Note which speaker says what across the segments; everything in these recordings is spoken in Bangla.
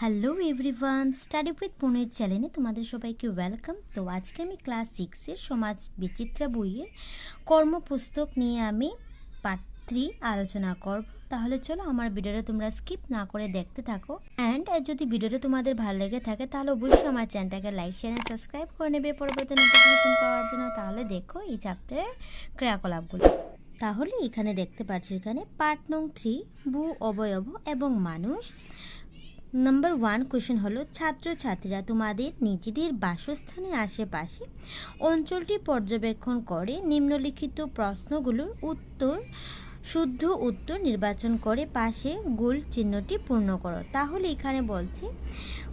Speaker 1: হ্যালো এভরিওয়ান স্টাডি উইথ পুনের চ্যানেলে তোমাদের সবাইকে ওয়েলকাম তো আজকে আমি ক্লাস সিক্সের সমাজ বিচিত্রা বইয়ের কর্মপুস্তক নিয়ে আমি পার্ট থ্রি আলোচনা করব। তাহলে চলো আমার ভিডিওটা তোমরা স্কিপ না করে দেখতে থাকো। অ্যান্ড যদি ভিডিওটা তোমাদের ভালো লেগে থাকে, তাহলে অবশ্যই আমার চ্যানেলটাকে লাইক শেয়ার অ্যান্ড সাবস্ক্রাইব করে নেবে পরবর্তী নোটিফিকেশন পাওয়ার জন্য। তাহলে দেখো এই চ্যাপ্টারের ক্রিয়াকলাপগুলো। তাহলে এখানে দেখতে পাচ্ছ এখানে পার্ট নং থ্রি ভূ, অবয়ব এবং মানুষ। নাম্বার ওয়ান কোয়েশন হলো, ছাত্রছাত্রীরা তোমাদের নিজেদের বাসস্থানের আশেপাশে অঞ্চলটি পর্যবেক্ষণ করে, নিম্নলিখিত প্রশ্নগুলোর উত্তর, শুদ্ধ উত্তর নির্বাচন করে, পাশে গোল চিহ্নটি পূর্ণ করো। তাহলে এখানে বলছি,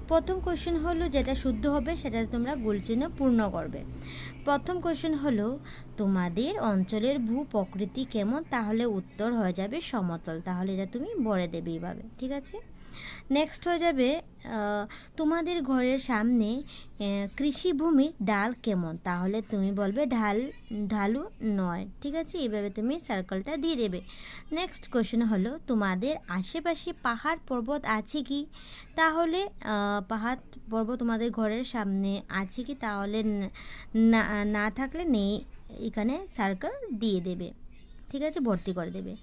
Speaker 1: প্রথম কোয়েশন হলো যেটা শুদ্ধ হবে সেটা তোমরা গোল চিহ্ন পূর্ণ করবে। প্রথম কোয়েশন হলো, তোমাদের অঞ্চলের ভূ প্রকৃতি কেমন? তাহলে উত্তর হয়ে যাবে সমতল। তাহলে এটা তুমি বলে দেবে এইভাবে, ঠিক আছে? নেক্সট হয়ে যাবে তোমাদের ঘরের সামনে কৃষিভূমির ডাল কেমন? তাহলে তুমি বলবে ঢাল, ঢালু নয়, ঠিক আছে? এইভাবে তুমি সার্কেলটা দিয়ে দেবে। নেক্সট কোয়েশন হলো, তোমাদের আশেপাশে পাহাড় পর্বত আছে কি? তাহলে পাহাড় পর্বত তোমাদের ঘরের সামনে আছে কি? তাহলে না না থাকলে নেই, এখানে সার্কেল দিয়ে দেবে, ঠিক আছে? ভর্তি করে দেবে।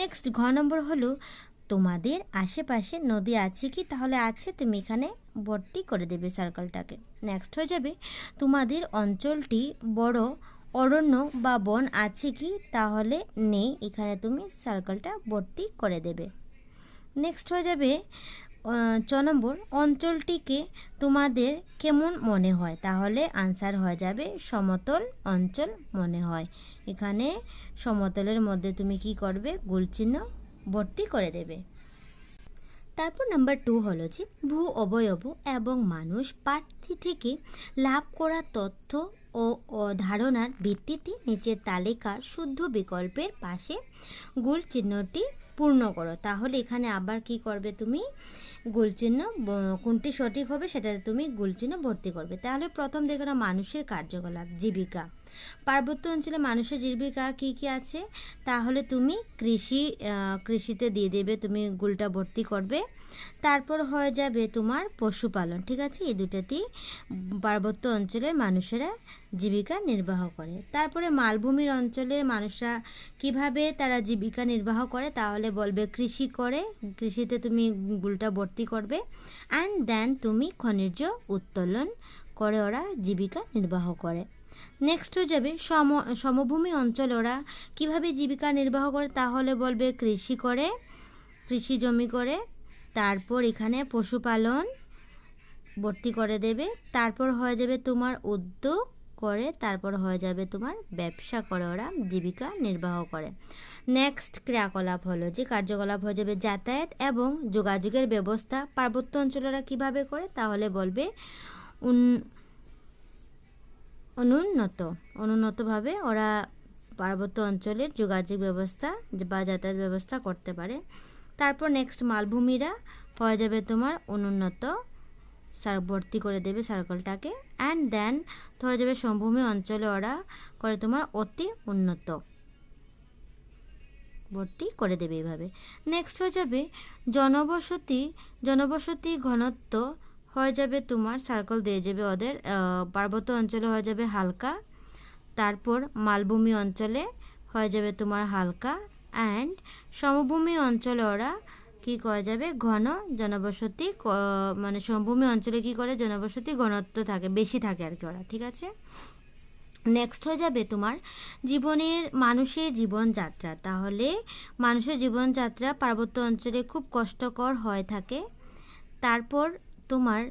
Speaker 1: নেক্সট ঘ নম্বর হলো তোমাদের আশেপাশে নদী আছে কি? তাহলে আছে, তুমি এখানে ভর্তি করে দেবে সার্কেলটাকে নেক্সট হয়ে যাবে, তোমাদের অঞ্চলটি বড়, অরণ্য বা বন আছে কি? তাহলে নেই, এখানে তুমি সার্কেলটা ভর্তি করে দেবে। নেক্সট হয়ে যাবে ছ নম্বর, অঞ্চলটিকে তোমাদের কেমন মনে হয়? তাহলে আনসার হয়ে যাবে, সমতল অঞ্চল মনে হয়। এখানে সমতলের মধ্যে তুমি কি করবে? গোলচিহ্ন ভর্তি করে দেবে। তারপর নাম্বার টু হলো যে, ভূ অবয়ব এবং মানুষ প্রার্থী থেকে লাভ করা তথ্য ও ধারণার ভিত্তিতে নিচের তালিকার শুদ্ধ বিকল্পের পাশে গোল চিহ্নটি পূর্ণ করো। তাহলে এখানে আবার কি করবে তুমি? গোল চিহ্ন কোনটি সঠিক হবে সেটাতে তুমি গোল চিহ্ন ভর্তি করবে। তাহলে প্রথম দেখো মানুষের কার্যকলাপ, জীবিকা। পার্বত্য অঞ্চলে মানুষের জীবিকা কী কী আছে? তাহলে তুমি কৃষি কৃষিতে দিয়ে দেবে, তুমি গুলটা ভর্তি করবে। তারপর হয়ে যাবে তোমার পশুপালন, ঠিক আছে? এই দুটাতেই পার্বত্য অঞ্চলের মানুষেরা জীবিকা নির্বাহ করে। তারপরে মালভূমির অঞ্চলের মানুষরা কীভাবে তারা জীবিকা নির্বাহ করে, তাহলে বলবে কৃষি করে, কৃষিতে তুমি গুলটা ভর্তি করবে। অ্যান্ড দেন তুমি খনিজ উত্তোলন করে ওরা জীবিকা নির্বাহ করে। নেক্সট হয়ে যাবে সম, সমভূমি অঞ্চল ওরা। কীভাবে জীবিকা নির্বাহ করে তাহলে বলবে কৃষি করে, কৃষি জমি করে, তারপর এখানে পশুপালন ভর্তি করে দেবে, তারপর হয়ে যাবে তোমার উদ্যোগ করে, তারপর হয়ে যাবে তোমার ব্যবসা করে ওরা, জীবিকা নির্বাহ করে। নেক্সট ক্রিয়াকলাপ হলো যে কার্যকলাপ হয়ে যাবে যাতায়াত এবং যোগাযোগের ব্যবস্থা। পার্বত্য অঞ্চলেরা কীভাবে করে? তাহলে বলবে অনুন্নত। অনুন্নতভাবে ওরা পার্বত্য অঞ্চলের যোগাযোগ ব্যবস্থা বা যাতায়াত ব্যবস্থা করতে পারে। তারপর নেক্সট মালভূমিরা হয়ে যাবে তোমার অনুন্নত সার ভর্তি করে দেবে সার্কেলটাকে। অ্যান্ড দেন হয়ে যাবে সমভূমি অঞ্চলে ওরা করে তোমার অতি উন্নত। ভর্তি করে দেবে এইভাবে নেক্সট হয়ে যাবে জনবসতি। জনবসতি ঘনত্ব হয়ে যাবে তোমার সার্কেল দিয়ে যাবে ওদের পার্বত্য অঞ্চলে হয়ে যাবে হালকা, তারপর মালভূমি অঞ্চলে হয়ে যাবে তোমার হালকা অ্যান্ড সমভূমি অঞ্চলে ওরা কি করা যাবে? ঘন জনবসতি মানে সমভূমি অঞ্চলে কি করে? জনবসতি ঘনত্ব থাকে, বেশি থাকে আর কি ওরা, ঠিক আছে? নেক্সট হয়ে যাবে তোমার জীবনের, মানুষের জীবনযাত্রা। তাহলে মানুষের জীবনযাত্রা পার্বত্য অঞ্চলে খুব কষ্টকর হয়ে থাকে। তারপর তোমার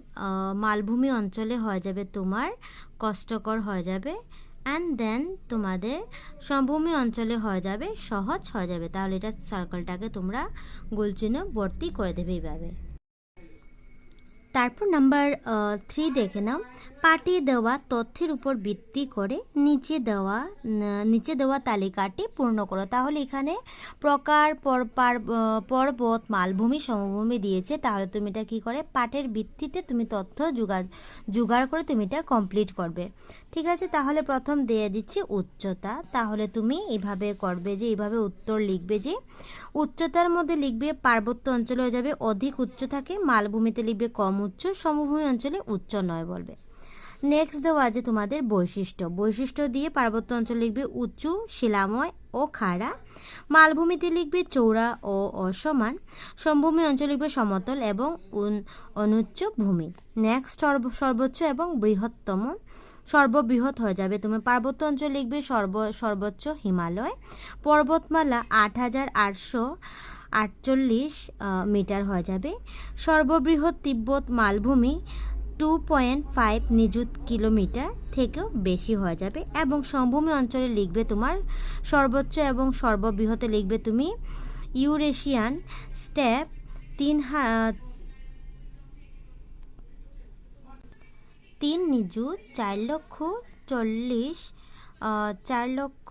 Speaker 1: মালভূমি অঞ্চলে হয়ে যাবে তোমার, কষ্টকর হয়ে যাবে অ্যান্ড দেন তোমাদের সমভূমি অঞ্চলে হয়ে যাবে, সহজ হয়ে যাবে। তাহলে এটা সার্কেলটাকে তোমরা গোলচিহ্ন ভর্তি করে দেবে এইভাবে। তারপর নাম্বার থ্রি দেখে নাও। পাঠে দেওয়া তথ্যের উপর ভিত্তি করে নিচে দেওয়া নিচে দেওয়া তালিকাটি পূর্ণ করো। তাহলে এখানে প্রকার পর পর্বত, মালভূমি, সমভূমি দিয়েছে। তাহলে তুমি এটা কী করে? পাঠের ভিত্তিতে তুমি তথ্য জোগাড় জোগাড় করে তুমি এটা কমপ্লিট করবে। ঠিক আছে? তাহলে প্রথম দিয়ে দিচ্ছি উচ্চতা। তাহলে তুমি এভাবে করবে যে এইভাবে উত্তর লিখবে যে, উচ্চতার মধ্যে লিখবে পার্বত্য অঞ্চলে হয়ে যাবে অধিক উচ্চ থাকে, মালভূমিতে লিখবে কম উচ্চ, সমভূমি অঞ্চলে উচ্চ নয় বলবে। নেক্সট দেওয়া আছে তোমাদের বৈশিষ্ট্য। বৈশিষ্ট্য দিয়ে পার্বত্য অঞ্চল লিখবে উঁচু, শিলাময় ও খাড়া। মালভূমিতে লিখবে চৌড়া ও অসমান। সমভূমি অঞ্চল লিখবে সমতল এবং অনুচ্চ ভূমি। নেক্সট সর্বোচ্চ এবং বৃহত্তম। সর্ববৃহৎ হয়ে যাবে। তুমি পার্বত্য অঞ্চল লিখবে সর্ব, সর্বোচ্চ হিমালয়। পর্বতমালা আট হাজার আটশো আটচল্লিশ মিটার হয়ে যাবে। সর্ববৃহৎ তিব্বত মালভূমি টু পয়েন্ট ফাইভ নিযুত কিলোমিটার থেকেও বেশি হয়ে যাবে এবং সমভূমি অঞ্চলে লিখবে তোমার সর্বোচ্চ এবং সর্ববৃহতে লিখবে তুমি ইউরেশিয়ান স্টেপ তিন তিন নিযুত চার লক্ষ চল্লিশ চার লক্ষ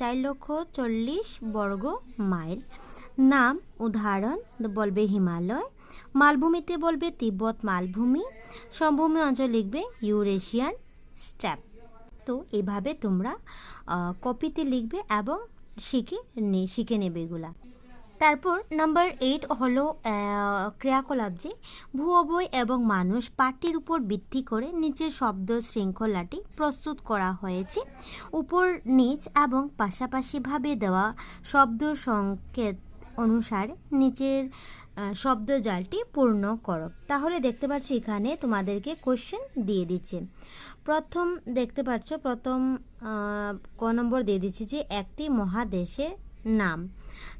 Speaker 1: চার লক্ষ চল্লিশ বর্গ মাইল। নাম উদাহরণ বলবে হিমালয়, মালভূমিতে বলবে তিব্বত মালভূমি, সমভূমি অঞ্চল লিখবে ইউরেশিয়ান স্ট্যাপ তো এভাবে তোমরা কপিতে লিখবে এবং শিখে শিখে নেবে এগুলা। তারপর নাম্বার এইট হলো ক্রিয়াকলাপ যে ভূ অবয় এবং মানুষ পাঠটির উপর ভিত্তি করে নিচের শব্দ শৃঙ্খলাটি প্রস্তুত করা হয়েছে। উপর নিচ এবং পাশাপাশিভাবে দেওয়া শব্দ সংকেত অনুসারে নিচের শব্দ জালটি পূর্ণ করো। তাহলে দেখতে পাচ্ছ এখানে তোমাদেরকে কোশ্চেন দিয়ে দিচ্ছে। প্রথম দেখতে পাচ্ছ প্রথম ক নম্বর দিয়ে দিচ্ছি যে একটি মহাদেশের নাম।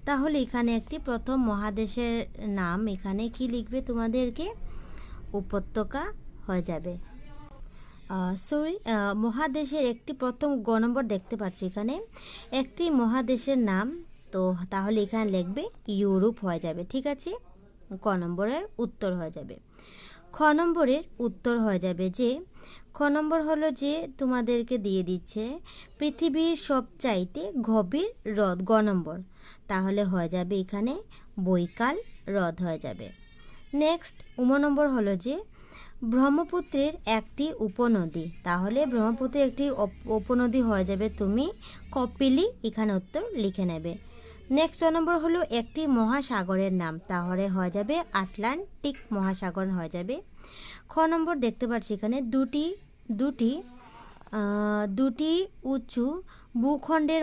Speaker 1: তাহলে এখানে একটি প্রথম মহাদেশের নাম, এখানে কি লিখবে তোমাদেরকে? উপত্যকা হয়ে যাবে। সরি মহাদেশের একটি প্রথম গ নম্বর দেখতে পাচ্ছি এখানে। একটি মহাদেশের নাম তো তাহলে এখানে লিখবে ইউরোপ হয়ে যাবে, ঠিক আছে? ক নম্বরের উত্তর হয়ে যাবে। খ নম্বরের উত্তর হয়ে যাবে যে, খ নম্বর হলো যে তোমাদেরকে দিয়ে দিচ্ছে, পৃথিবীর সবচাইতে গভীর হ্রদ গ নম্বর। তাহলে হয়ে যাবে এখানে বৈকাল হ্রদ হয়ে যাবে। নেক্সট, উম নম্বর হলো যে, ব্রহ্মপুত্রের একটি উপনদী। তাহলে ব্রহ্মপুত্রের একটি উপনদী হয়ে যাবে তুমি কপিলি, এখানে উত্তর লিখে নেবে। নেক্সট নম্বর হলো একটি মহাসাগরের নাম। তাহলে হয়ে যাবে আটলান্টিক মহাসাগর হয়ে যাবে। খ নম্বর দেখতে পাচ্ছি এখানে। দুটি দুটি দুটি উঁচু ভূখণ্ডের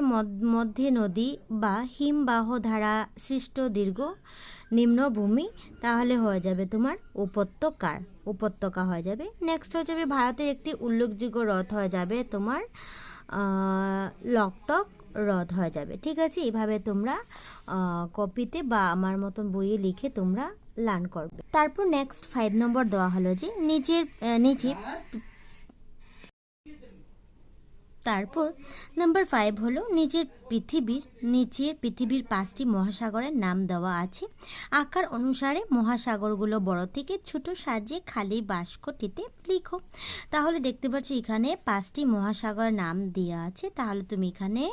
Speaker 1: মধ্যে নদী বা হিমবাহ ধারা সৃষ্ট দীর্ঘ নিম্নভূমি তাহলে হয়ে যাবে তোমার উপত্যকার, উপত্যকা হয়ে যাবে। নেক্সট হয়ে যাবে ভারতের একটি উল্লেখযোগ্য রথ হয়ে যাবে তোমার লকটক হ্রদ হয়ে যাবে। ঠিক আছে? এভাবে তোমরা কপিতে বা আমার মতন বইয়ে লিখে তোমরা লার্ন করবে। তারপর নেক্সট ফাইভ নম্বর দেওয়া হলো যে আহ, নিচে তারপর নাম্বার ফাইভ হলো নিজের পৃথিবীর নিচে পৃথিবীর পাঁচটি মহাসাগরের নাম দেওয়া আছে। আকার অনুসারে মহাসাগরগুলো বড় থেকে ছোট সাজিয়ে খালি বাস্কটিতে লিখো। তাহলে দেখতে পাচ্ছ এখানে পাঁচটি মহাসাগরের নাম দেওয়া আছে। তাহলে তুমি এখানে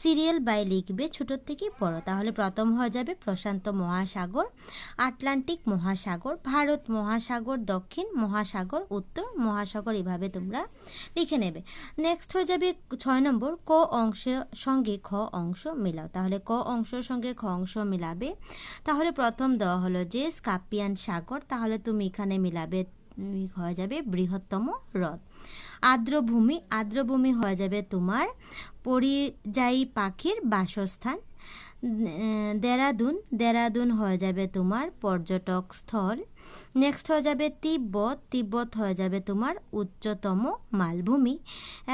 Speaker 1: সিরিয়াল বাই লিখবে ছোট থেকে বড়। তাহলে প্রথম হয়ে যাবে প্রশান্ত মহাসাগর, আটলান্টিক মহাসাগর, ভারত মহাসাগর, দক্ষিণ মহাসাগর, উত্তর মহাসাগর, এভাবে তোমরা লিখে নেবে। নেক্সট হয়ে যাবে ছয় নম্বর, ক অংশের সঙ্গে খ অংশ মেলাও। তাহলে ক অংশের সঙ্গে খ অংশ মেলাবে। তাহলে প্রথম দেওয়া হলো যে স্কাপিয়ান সাগর, তাহলে তুমি এখানে মিলাবে হয়ে যাবে বৃহত্তম হ্রদ। আর্দ্রভূমি আর্দ্রভূমি হয়ে যাবে তোমার পরিযায়ী পাখির বাসস্থান। দেরাদুন দেরাদুন হয়ে যাবে তোমার পর্যটক স্থল। নেক্সট হয়ে যাবে তিব্বত তিব্বত হয়ে যাবে তোমার উচ্চতম মালভূমি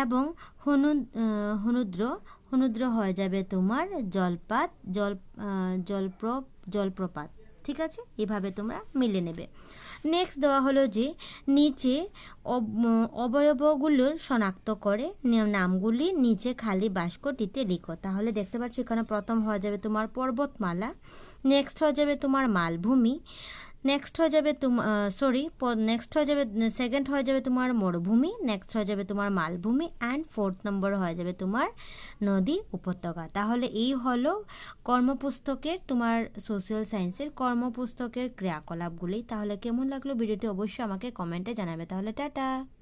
Speaker 1: এবং হনু হনুদ্র হনুদ্র হয়ে যাবে তোমার জলপাত, জল জলপ্র জলপ্রপাত। ঠিক আছে? এভাবে তোমরা মিলে নেবে। নেক্সট দেওয়া হলো যে, নিচে অব- অবয়বগুলোর শনাক্ত করে নামগুলি নিচে খালি বাস্কটিতে লিখো। তাহলে দেখতে পাচ্ছ এখানে প্রথম হয়ে যাবে তোমার পর্বতমালা নেক্সট হয়ে যাবে তোমার মালভূমি নেক্সট হয়ে যাবে তোমার সরি নেক্সট হয়ে যাবে সেকেন্ড হয়ে যাবে তোমার মরুভূমি নেক্সট হয়ে যাবে তোমার মালভূমি অ্যান্ড ফোর্থ নম্বর হয়ে যাবে তোমার নদী উপত্যকা। তাহলে এই হলো কর্মপুস্তকের তোমার সোশ্যাল সায়েন্সের কর্মপুস্তকের ক্রিয়াকলাপগুলি। তাহলে কেমন লাগল? ভিডিওটি অবশ্যই আমাকে কমেন্টে জানাবে। তাহলে টাটা!